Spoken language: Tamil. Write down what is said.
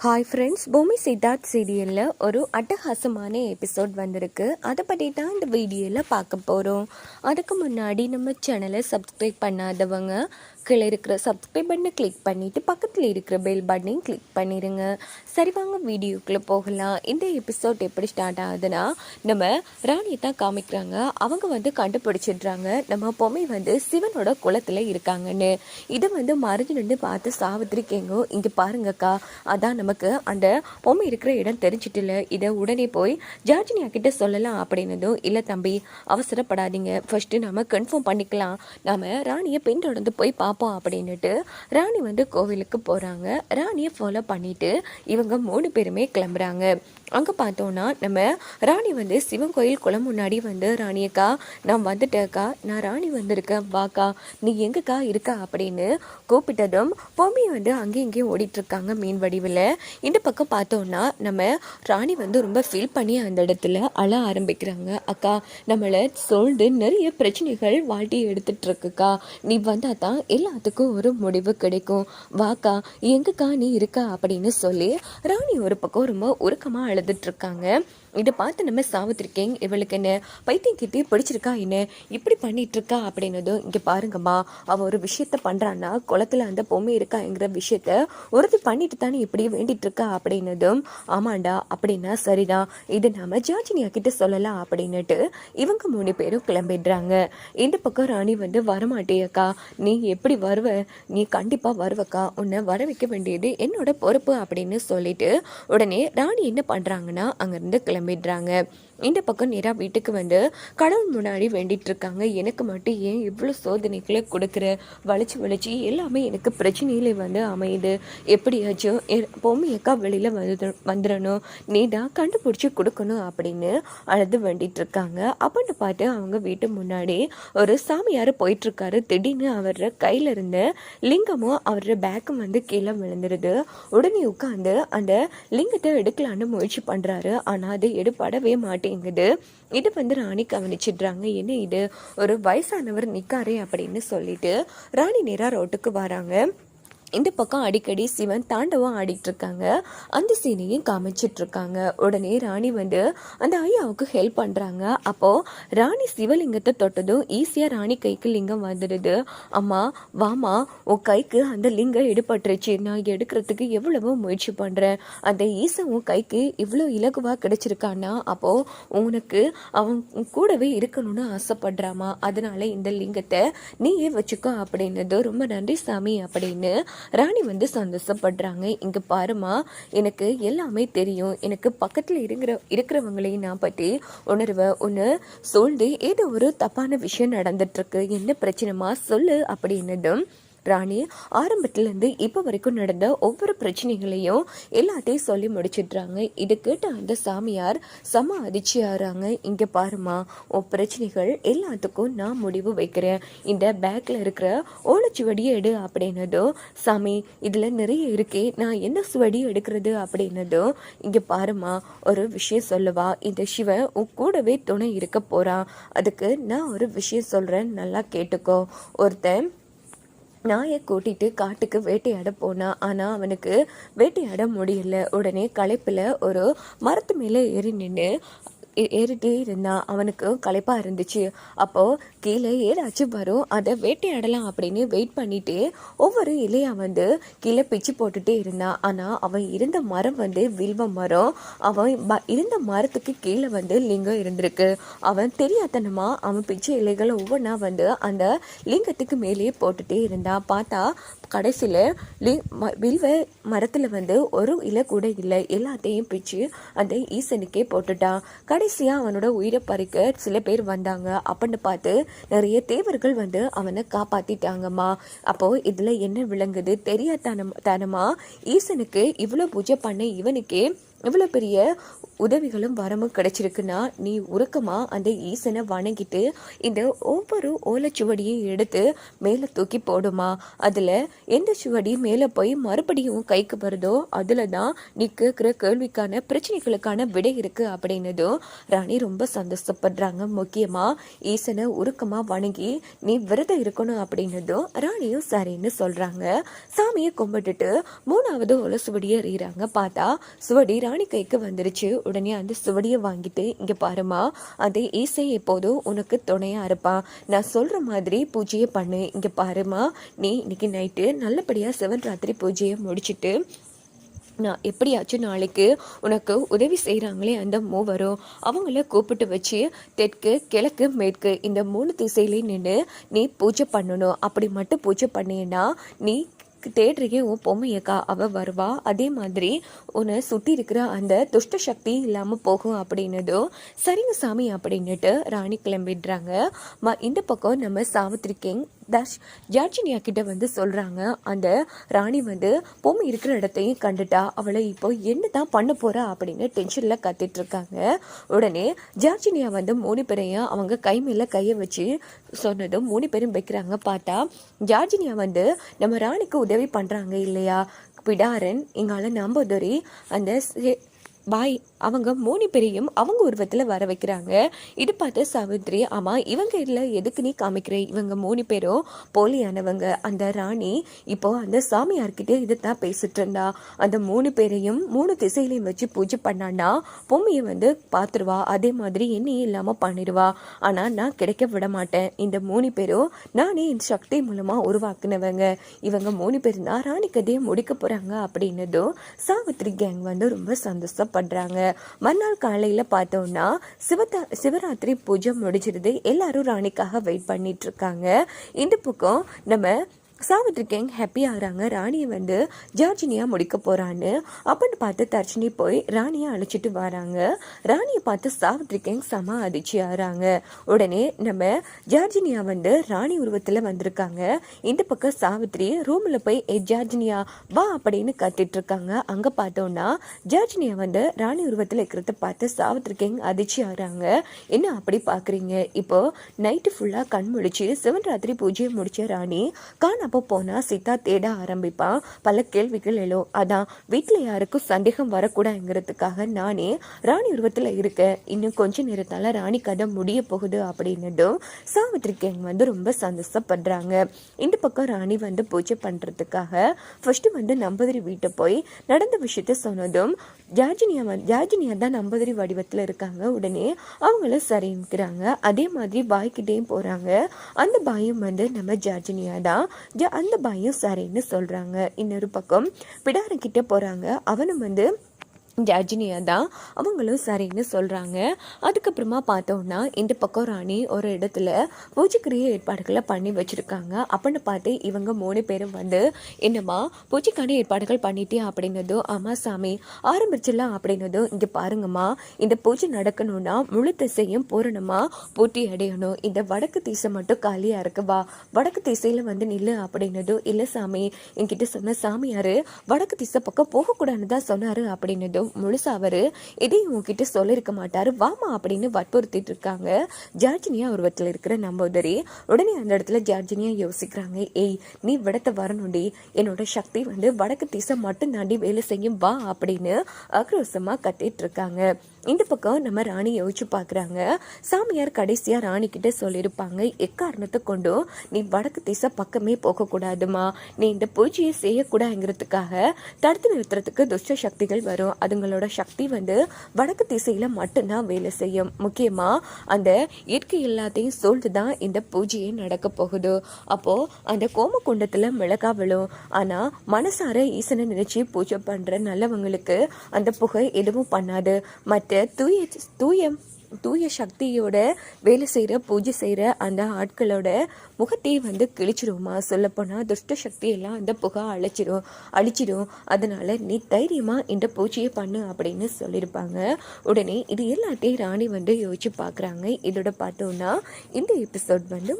ஹாய் ஃப்ரெண்ட்ஸ் பூமி சித்தார்த் சீரியலில் ஒரு அட்டகாசமான எபிசோட் வந்திருக்கு. அதை பற்றி தான் இந்த வீடியோவில் பார்க்க போகிறோம் அதுக்கு முன்னாடி நம்ம சேனலை சப்ஸ்கிரைப் பண்ணாதவங்க கீழே இருக்கிற சப்ஸ்கிரைப் பட்டனை கிளிக் பண்ணிவிட்டு பக்கத்தில் இருக்கிற பெல் பட்டனையும் கிளிக் பண்ணிடுங்க சரி வாங்க வீடியோக்குள்ளே போகலாம். இந்த எபிசோட் எப்படி ஸ்டார்ட் ஆகுதுன்னா நம்ம ராணியை தான் காமிக்கிறாங்க. அவங்க வந்து கண்டுபிடிச்சிடுறாங்க. நம்ம பொம்மை வந்து சிவனோட குளத்தில் இருக்காங்கன்னு. இதை வந்து மறைஞ்சு நின்று பார்த்து சாவித்திரிக்கேங்கோ இங்கே பாருங்கக்கா அதான் நமக்கு அந்த பொம்மை இருக்கிற இடம் தெரிஞ்சிட்டுல. இதை உடனே போய் ஜார்ஜினியா கிட்ட சொல்லலாம் அப்படின்னதும் இல்லை தம்பி அவசரப்படாதீங்க. ஃபர்ஸ்ட்டு நம்ம கன்ஃபார்ம் பண்ணிக்கலாம். நாம ராணியை பின்தொடர்ந்து போய் பார்ப்போம் அப்படின்னுட்டு ராணி வந்து கோவிலுக்கு போகிறாங்க ராணியை ஃபாலோ பண்ணிட்டு இவங்க மூணு பேருமே கிளம்புறாங்க. அங்கே பார்த்தோன்னா நம்ம ராணி வந்து சிவன் கோயில் குளம் முன்னாடி வந்து ராணியக்கா நான் வந்துட்டேக்கா நான் ராணி வந்திருக்கேன். வாக்கா. நீ எங்கக்கா இருக்கா? அப்படின்னு கூப்பிட்டதும் பொம்மி வந்து அங்கேயும் இங்கேயும் ஓடிட்டுருக்காங்க மீன் வடிவில். இந்த பக்கம் பார்த்தோன்னா நம்ம ராணி வந்து ரொம்ப ஃபீல் பண்ணி அந்த இடத்துல அழ ஆரம்பிக்கிறாங்க. அக்கா நம்மளை சொல்ந்து நிறைய பிரச்சனைகள் வாழ்த்தி எடுத்துட்டு இருக்குக்கா நீ வந்தால் தான் எல்லாத்துக்கும் ஒரு முடிவு கிடைக்கும். வாக்கா எங்கக்கா நீ இருக்கா அப்படின்னு சொல்லி ராணி ஒரு பக்கம் ரொம்ப உருக்கமாக அழுதுட்டு இருக்காங்க. இதை பார்த்து நம்ம சாவித்திருக்கேன் இவளுக்கு என்ன பைத்தியம் கிட்டே பிடிச்சிருக்கா என்ன? இப்படி பண்ணிட்டு இருக்கா அப்படின்னதும் இங்கே பாருங்கம்மா அவள் ஒரு விஷயத்த பண்ணுறான்னா குளத்துல அந்த பொம்மை இருக்காங்கிற விஷயத்த உறுதி பண்ணிட்டு தானே இப்படி வேண்டிட்டு இருக்கா அப்படின்னதும் ஆமாண்டா அப்படின்னா சரிதான் இது நாம ஜார்ஜினியா கிட்ட சொல்லலாம் அப்படின்னுட்டு இவங்க மூணு பேரும் கிளம்பிடுறாங்க. இந்த பக்கம் ராணி வந்து வரமாட்டேயக்கா நீ எப்படி வருவ? நீ கண்டிப்பாக வருவக்கா உன்னை வர வைக்க வேண்டியது என்னோட பொறுப்பு அப்படின்னு சொல்லிட்டு உடனே ராணி என்ன பண்ணுறாங்கன்னா அங்கேருந்து கிளம்பி கிளம்பிடுறாங்க இந்த பக்கம் நேராக வீட்டுக்கு வந்து கடவுள் முன்னாடி வேண்டிட்டு இருக்காங்க எனக்கு மட்டும் ஏன் இவ்வளோ சோதனைகளை கொடுக்குற? வளைச்சு வளைச்சி எல்லாமே எனக்கு பிரச்சனையிலே வந்து அமையுது. எப்படியாச்சும் எ- பொம்மையக்கா வெளியில் வந்து வந்துடணும் நீ தான் கண்டுபிடிச்சி கொடுக்கணும் அப்படின்னு அழுது வேண்டிட்டு இருக்காங்க அப்படின்னு பார்த்து அவங்க வீட்டு முன்னாடி ஒரு சாமியார் போயிட்டுருக்காரு. திடீர்னு அவர் கையில இருந்து லிங்கமும் அவரோட பேக்கும் வந்து கீழே விழுந்துருது. உடனே உட்காந்து அந்த லிங்கத்தை எடுக்கலான்னு முயற்சி பண்ணுறாரு ஆனால் அது எடுப்படவே மாட்டேங்குது. இது வந்து ராணி கவனிச்சிடுறாங்க. என்ன இது? ஒரு வயசானவர் நிற்காரே அப்படின்னு சொல்லிட்டு ராணி நேரா ரோட்டுக்கு வராங்க. இந்த பக்கம் அடிக்கடி சிவன் தாண்டவம் ஆடிட்டு இருக்காங்க அந்த சீனையும் காமிச்சிட்டு இருக்காங்க உடனே ராணி வந்து அந்த ஐயாவுக்கு ஹெல்ப் பண்றாங்க. அப்போ ராணி சிவலிங்கத்தை தொட்டதும் ஈஸியா ராணி கைக்கு லிங்கம் வந்துடுது. அம்மா வாமா உன் கைக்கு அந்த லிங்கம் எடுபட்டுருச்சு. நான் எடுக்கிறதுக்கு எவ்வளவோ முயற்சி பண்றேன். அந்த ஈசன் உன் கைக்கு இவ்வளோ இலகுவா கிடைச்சிருக்கானா அப்போ உனக்கு அவன் உன் கூடவே இருக்கணும்னு ஆசைப்படுறாமா? அதனால இந்த லிங்கத்தை நீயே வச்சுக்கோ அப்படின்னது ரொம்ப நன்றி சாமி அப்படின்னு ராணி வந்து சந்தோஷப்படுறாங்க. இங்க பாருமா எனக்கு எல்லாமே தெரியும். எனக்கு பக்கத்துல இருக்கிற இருக்கிறவங்களையும் நான் பற்றி உணர்வை ஒன்று சொல்ந்து ஏதோ ஒரு தப்பான விஷயம் நடந்துட்டு இருக்கு என்ன பிரச்சனைமா சொல்லு அப்படின்னதும் ராணி ஆரம்பத்துலேருந்து இப்போ வரைக்கும் நடந்த ஒவ்வொரு பிரச்சனைகளையும் எல்லாத்தையும் சொல்லி முடிச்சிடுறாங்க. இது கேட்ட அந்த சாமியார் செம அதிர்ச்சியாகிறாங்க இங்கே பாருமா உன் பிரச்சனைகள் எல்லாத்துக்கும் நான் முடிவு வைக்கிறேன். இந்த பேக்கில் இருக்கிற ஓலைச்சுவடியை எடு அப்படின்னதும் சாமி இதில் நிறைய இருக்கே நான் என்ன சுவடி எடுக்கிறது? அப்படின்னதும் இங்கே பாருமா ஒரு விஷயம் சொல்லவா இந்த சிவன் உன் கூடவே துணை இருக்க போகிறான் அதுக்கு நான் ஒரு விஷயம் சொல்கிறேன் நல்லா கேட்டுக்கோ. ஒருத்தன் நாயை கூட்டிட்டு காட்டுக்கு வேட்டையாட போனான் ஆனால் அவனுக்கு வேட்டையாட முடியல. உடனே களைப்பில் ஒரு மரத்து மேலே ஏறி நின்று ஏறிட்டே இருந்தான் அவனுக்கு களைப்பாக இருந்துச்சு. அப்போது கீழே ஏதாச்சும் வரும் அதை வேட்டையாடலாம் அப்படின்னு வெயிட் பண்ணிட்டு ஒவ்வொரு இலையாக வந்து கீழே பிச்சு போட்டுட்டே இருந்தான் ஆனால் அவன் இருந்த மரம் வந்து வில்வ மரம். அவன் இருந்த மரத்துக்கு கீழே வந்து லிங்கம் இருந்திருக்கு. அவன் தெரியாதனமா அவன் பிச்சை இலைகளை ஒவ்வொன்றா வந்து அந்த லிங்கத்துக்கு மேலேயே போட்டுட்டே இருந்தான் பார்த்தா கடைசியில் லி வில்வ மரத்தில் வந்து ஒரு இலை கூட இல்லை. எல்லாத்தையும் பிச்சு அந்த ஈசனுக்கே போட்டுட்டான் கடைசியாக அவனோட உயிரை பறிக்க சில பேர் வந்தாங்க. அப்படின்னு பார்த்து நிறைய தேவர்கள் வந்து அவனை காப்பாத்திட்டாங்கம்மா. அப்போ இதில் என்ன விளங்குது? தெரியாதனம் தனமா? ஈசனுக்கு இவ்வளோ பூஜை பண்ண இவனுக்கே இவ்வளோ பெரிய உதவிகளும் வரமும் கிடைச்சிருக்குன்னா நீ உருக்கமாக அந்த ஈசனை வணங்கிட்டு இந்த ஒவ்வொரு ஓலைச்சுவடியும் எடுத்து மேலே தூக்கி போடுமா? அதில் எந்த சுவடி மேலே போய் மறுபடியும் கைக்கு வருதோ அதில் தான் நீ கேட்குற கேள்விக்கான பிரச்சனைகளுக்கான விடை இருக்குது அப்படின்னதும் ராணி ரொம்ப சந்தோஷப்படுறாங்க. முக்கியமாக ஈசனை உருக்கமாக வணங்கி நீ விரதம் இருக்கணும் அப்படின்னதும் ராணியும் சரின்னு சொல்கிறாங்க சாமியை கும்பிட்டுட்டு மூணாவது ஓலை சுவடியை எறிகிறாங்க. பார்த்தா சுவடி ராணி கைக்கு வந்துருச்சு. உடனே அந்த சுவடியை வாங்கிட்டு இங்கே பாருமா அந்த ஈசை எப்போதும் உனக்கு துணையாக இருப்பான் நான் சொல்கிற மாதிரி பூஜையை பண்ணு. இங்கே பாருமா நீ இன்னைக்கு நைட்டு நல்லபடியாக சிவன் ராத்திரி பூஜையை முடிச்சுட்டு நான் எப்படியாச்சும் நாளைக்கு உனக்கு உதவி செய்கிறாங்களே அந்த மூவரும். அவங்கள கூப்பிட்டு வச்சு தெற்கு கிழக்கு மேற்கு இந்த மூணு திசையிலையும் நின்று நீ பூஜை பண்ணணும். அப்படி மட்டும் பூஜை பண்ணினா நீ தேடுறீங்க உன் பொம்மையக்கா அவ வருவா. அதே மாதிரி உன்னை சுற்றி இருக்கிற அந்த துஷ்ட சக்தி இல்லாமல் போகும் அப்படின்னதும் சரிங்க சாமி அப்படின்னுட்டு ராணி கிளம்பிடுறாங்க. ம இந்த பக்கம் நம்ம சாவித்ரி கிங் தர்ஷ் ஜார்ஜினியா கிட்ட வந்து சொல்கிறாங்க அந்த ராணி வந்து பொம்மை இருக்கிற இடத்தையும் கண்டுட்டா அவளை இப்போ என்ன தான் பண்ண போறா அப்படின்னு டென்ஷனில் கத்திட்டு இருக்காங்க. உடனே ஜார்ஜினியா வந்து மூணு பேரையும் அவங்க கை மேலே கையை வச்சு சொன்னதும் மூணு பேரும் வைக்கிறாங்க. பார்த்தா ஜார்ஜினியா வந்து நம்ம ராணிக்கு உதவி பண்ணுறாங்க இல்லையா? பிடாரன் எங்களால் நம்பதுரி அந்த பாய் அவங்க மூணு பேரையும் அவங்க உருவத்தில் வர வைக்கிறாங்க. இது பார்த்து சாவித்ரி ஆமாம் இவங்க இல்லை எதுக்கு நீ காமிக்கிற? இவங்க மூணு பேரும் போலியானவங்க. அந்த ராணி இப்போ அந்த சாமியார்கிட்ட இதை தான் பேசிட்டு இருந்தா. அந்த மூணு பேரையும் மூணு திசையிலையும் வச்சு பூஜை பண்ணான்னா பொம்மையை வந்து பார்த்துருவா. அதே மாதிரி என்னையும் இல்லாமல் பண்ணிடுவா. ஆனால் நான் கிடைக்க விட மாட்டேன். இந்த மூணு பேரும் நானே இந்த சக்தி மூலமாக உருவாக்குனவங்க. இவங்க மூணு பேரும் தான் ராணி கதையை முடிக்க போகிறாங்க அப்படின்னதும் சாவித்ரி கேங் வந்து ரொம்ப சந்தோஷப்படுறாங்க. மறுநாள் காலையில் பார்த்தோம்னா சிவதா சிவராத்திரி பூஜை முடிச்சிருது எல்லாரும் ராணிக்காக வெயிட் பண்ணிட்டு இருக்காங்க. இந்த பக்கம் நம்ம சாவித்ரி கேங் ஹாப்பி ஆகிறாங்க. ராணியை வந்து ஜார்ஜினியா முடிக்க போகிறான்னு அப்படின்னு பார்த்து தர்ஷினி போய் ராணியை அழைச்சிட்டு வராங்க. ராணியை பார்த்து சாவித்ரி கேங் செம அதிர்ச்சி ஆகிறாங்க. உடனே நம்ம ஜார்ஜினியா வந்து ராணி உருவத்தில் வந்திருக்காங்க. இந்த பக்கம் சாவித்ரி ரூமில் போய் ஏ ஜார்ஜினியா வா அப்படின்னு கத்திட்டு இருக்காங்க. அங்கே பார்த்தோன்னா ஜார்ஜினியா வந்து ராணி உருவத்தில் இருக்கிறத பார்த்து சாவித்ரி கேங் அதிர்ச்சி ஆகிறாங்க. என்ன அப்படி பார்க்குறீங்க? இப்போ நைட்டு ஃபுல்லாக கண் முடிச்சு சிவன் ராத்திரி பூஜையை முடிச்ச ராணி அப்போ போனால் சீதா தேட ஆரம்பிப்பான் பல கேள்விகள் எழும். அதான் வீட்டில் யாருக்கும் சந்தேகம் வரக்கூடாதுங்கிறதுக்காக நானே ராணி உருவத்தில் இருக்கேன். இன்னும் கொஞ்ச நேரத்தால் ராணி கதை முடிய போகுது அப்படின்னதும் சாவித்ரி வந்து ரொம்ப சந்தோஷப்படுறாங்க. இந்த பக்கம் ராணி வந்து பூஜை பண்ணுறதுக்காக ஃபர்ஸ்ட் வந்து நம்பதிரி வீட்டை போய் நடந்த விஷயத்த சொன்னதும் ஜார்ஜினியா வந்து ஜார்ஜினியா தான் நம்பதிரி வடிவத்தில் இருக்காங்க. உடனே அவங்களும் சரிங்கிறாங்க அதே மாதிரி பாய்கிட்டேயும் போகிறாங்க அந்த பாயும் வந்து நம்ம ஜார்ஜினியா தான் அந்த பாயும் சரின்னு சொல்கிறாங்க இன்னொரு பக்கம் பிடாரங்கிட்ட போகிறாங்க அவனும் வந்து ஜார்ஜினியா தான் அவங்களும் சரின்னு சொல்கிறாங்க அதுக்கப்புறமா பார்த்தோம்னா இந்த பக்கம் ராணி ஒரு இடத்துல பூஜைக்குரிய ஏற்பாடுகளை பண்ணி வச்சுருக்காங்க. அப்படின்னு பார்த்து இவங்க மூணு பேரும் வந்து என்னம்மா பூஜைக்கான ஏற்பாடுகள் பண்ணிட்டே அப்படின்னதும் ஆமாம் சாமி ஆரம்பிச்சிடலாம். அப்படின்னதும் இங்கே பாருங்கம்மா இந்த பூஜை நடக்கணும்னா முழு திசையும் பூரணமாக பூட்டி அடையணும். இந்த வடக்கு திசை மட்டும் காலியாக இருக்கு வா. வடக்கு திசையில் வந்து நில்லு. அப்படின்னதும் இல்லை சாமி என்கிட்ட சொன்ன சாமியார் வடக்கு திசை பக்கம் போகக்கூடாதுன்னு தான் சொன்னார். அப்படின்னதும் முழுசா அவரு எதையும் உங்ககிட்ட சொல்லியிருக்க மாட்டாரு. வாமா அப்படின்னு வற்புறுத்திட்டு இருக்காங்க. ஜார்ஜினியா உருவத்தில் இருக்கிற நம்பூதரி. உடனே அந்த இடத்துல ஜார்ஜினியா யோசிக்கிறாங்க. ஏய் நீ விடத்த வரணும்டி. என்னோட சக்தி வந்து வடக்கு திசை மட்டும் தாண்டி வேலை செய்யும். வா அப்படின்னு ஆக்ரோஷமா கத்திட்டு இருக்காங்க. இந்த பக்கம் நம்ம ராணி யோசிச்சு பார்க்குறாங்க சாமியார் கடைசியாக ராணி கிட்ட சொல்லியிருப்பாங்க. எக்காரணத்தை கொண்டும் நீ வடக்கு திசை பக்கமே போகக்கூடாதுமா நீ இந்த பூஜையை செய்யக்கூடாதுங்கிறதுக்காக தடுத்து நிறுத்துறதுக்கு துஷ்ட சக்திகள் வரும். அது அதுங்களோட சக்தி வந்து வடக்கு திசையில் மட்டும்தான் வேலை செய்யும். முக்கியமாக அந்த இயற்கை எல்லாத்தையும் சூழ்ந்து தான் இந்த பூஜையே நடக்க போகுது. அப்போது அந்த கோமகுண்டத்தில் மிளகா விழும். ஆனால் மனசார ஈசனை நினைச்சு பூஜை பண்ணுற நல்லவங்களுக்கு அந்த புகை எதுவும் பண்ணாது. மற்ற தூய தூய தூய சக்தியோட வேலை செய்கிற பூஜை செய்கிற அந்த ஆட்களோட முகத்தையே வந்து கிழிச்சிடுமா சொல்லப்போனால் துஷ்ட சக்தியெல்லாம் அந்த புகை அழைச்சிடும் அழிச்சிடும். அதனால் நீ தைரியமாக இந்த பூஜையை பண்ணு அப்படின்னு சொல்லியிருப்பாங்க. உடனே இது எல்லாத்தையும் ராணி வந்து யோசிச்சு பார்க்குறாங்க. இதோட பார்த்தோன்னா இந்த எபிசோட் வந்து